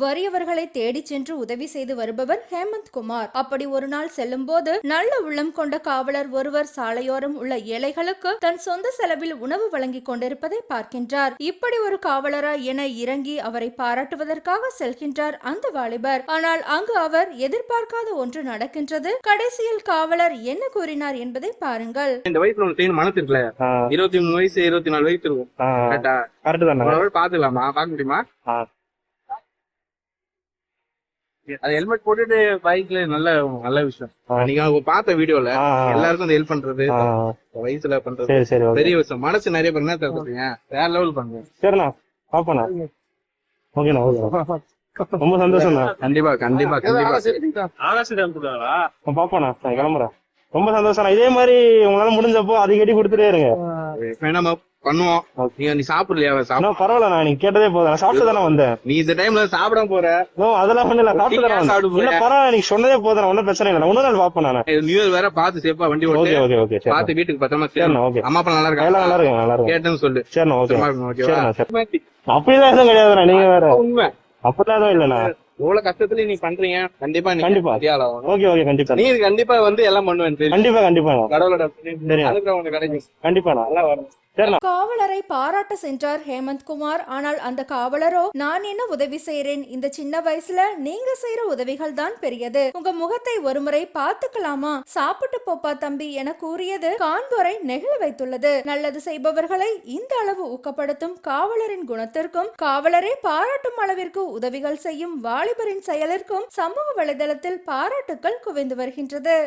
வறியவர்களை தேடிச் சென்று உதவி செய்து வருபவர் ஹேமந்த் குமார். அப்படி ஒரு நாள் செல்லும்போது நல்ல உள்ளம் கொண்ட காவலர் ஒருவர் சாலையோரம் உள்ள ஏழைகளுக்கு தன் சொந்த செலவில் உணவு வழங்கிக் கொண்டிருப்பதை பார்க்கின்றார். இப்படி ஒரு காவலரா என இறங்கி அவரை பாராட்டுவதற்காக செல்கின்றார் அந்த வாலிபர். ஆனால் அங்கு அவர் எதிர்பார்க்காத ஒன்று நடக்கின்றது. கடைசியில் காவலர் என்ன கூறினார் என்பதை பாருங்கள். இந்த வயசுல மனசு இருக்குல்ல? இருபத்தி மூணு வயசு இருபத்தி நாலு வயசு இருக்கும். பாத்துக்கலாமா பார்க்க முடியுமா. அது ஹெல்மெட் போட்டுட்டு பைக்ல நல்ல நல்ல விஷயம். நீங்க அவங்க பார்த்த வீடியோல எல்லாருக்கும் அந்த ஹெல்ப் பண்றது. வயசுல பண்றது சரி பெரிய விஷயம். மனசு நிறைய பேர் என்ன தருவீங்க வேற லெவல் பண்ணுங்க சரிண்ணா பாப்பண்ணா ஓகேண்ணா ஓகே ரொம்ப சந்தோஷம்ண்ணா. கண்டிப்பா கண்டிப்பா கண்டிப்பா. பாப்பண்ணா நான் கிளம்புறேன். ரொம்ப சந்தோஷம்ண்ணா. இதே மாதிரி உங்களால முடிஞ்சப்போ அடிக்கடி கொடுத்துட்டே இருங்க. பண்ணுவோம். நீ சாப்பிடலையா? சாப்பிட இன்னும் பரவாயில்ல நீங்க கேட்டதே போதும். நான் சாப்பிட்டு தானே வந்தேன். நீ இந்த டைம்ல சாப்பிட போற. ஓ அதெல்லாம் ஒண்ணு இல்ல சாப்பிட்டு தானே வந்தேன். இல்ல பரவாயில்ல நீங்க சொன்னதே போதும் ஒன்னும் பிரச்சனை இல்லை. நான் இன்னொரு நாள் பாப்பேன் நான். நியூ இயர் வேற பார்த்து சேஃபா வண்டி ஓகே ஓகே ஓகே சரி பார்த்து வீட்டுக்கு பத்திரமா சேரணும் ஓகே அம்மா அப்பா நல்லா எல்லாம் நல்லா இருக்காங்க இருக்கு நல்லா இருக்கு கேட்டேன்னு சொல்லு. சரிண்ணா ஓகே சரி. அப்படிலாம் எதுவும் கிடையாதுண்ணா நீங்க வேற. உண்மை. அப்படிலாம் எதுவும் இல்லண்ணா. இவ்வளவு கஷ்டத்துல நீ பண்றீங்க. கண்டிப்பா நீ கண்டிப்பா. ஓகே ஓகே கண்டிப்பா. நீ கண்டிப்பா வந்து எல்லாம் பண்ணுவேன் கண்டிப்பா கண்டிப்பாண்ணா. கடவுளோட கிடைக்கும். கண்டிப்பாண்ணா. நல்லா வரும். காவலரை பாராட்ட சென்றார் ஹேமந்த் குமார். ஆனால் அந்த காவலரோ நான் என்ன உதவி செய்யறேன் இந்த சின்ன வயசுல நீங்க செய்யற உதவிகள் தான் பெரியது. உங்க முகத்தை ஒருமுறை பார்த்துக்கலாமா? சாப்பிட்டு போப்பா தம்பி என கூறியது காண்போரை நெகிழ வைத்துள்ளது. நல்லது செய்பவர்களை இந்த அளவு ஊக்கப்படுத்தும் காவலரின் குணத்திற்கும் காவலரை பாராட்டும் அளவிற்கு உதவிகள் செய்யும் வாலிபரின் செயலிற்கும் சமூக வலைதளத்தில் பாராட்டுக்கள் குவிந்து வருகின்றது.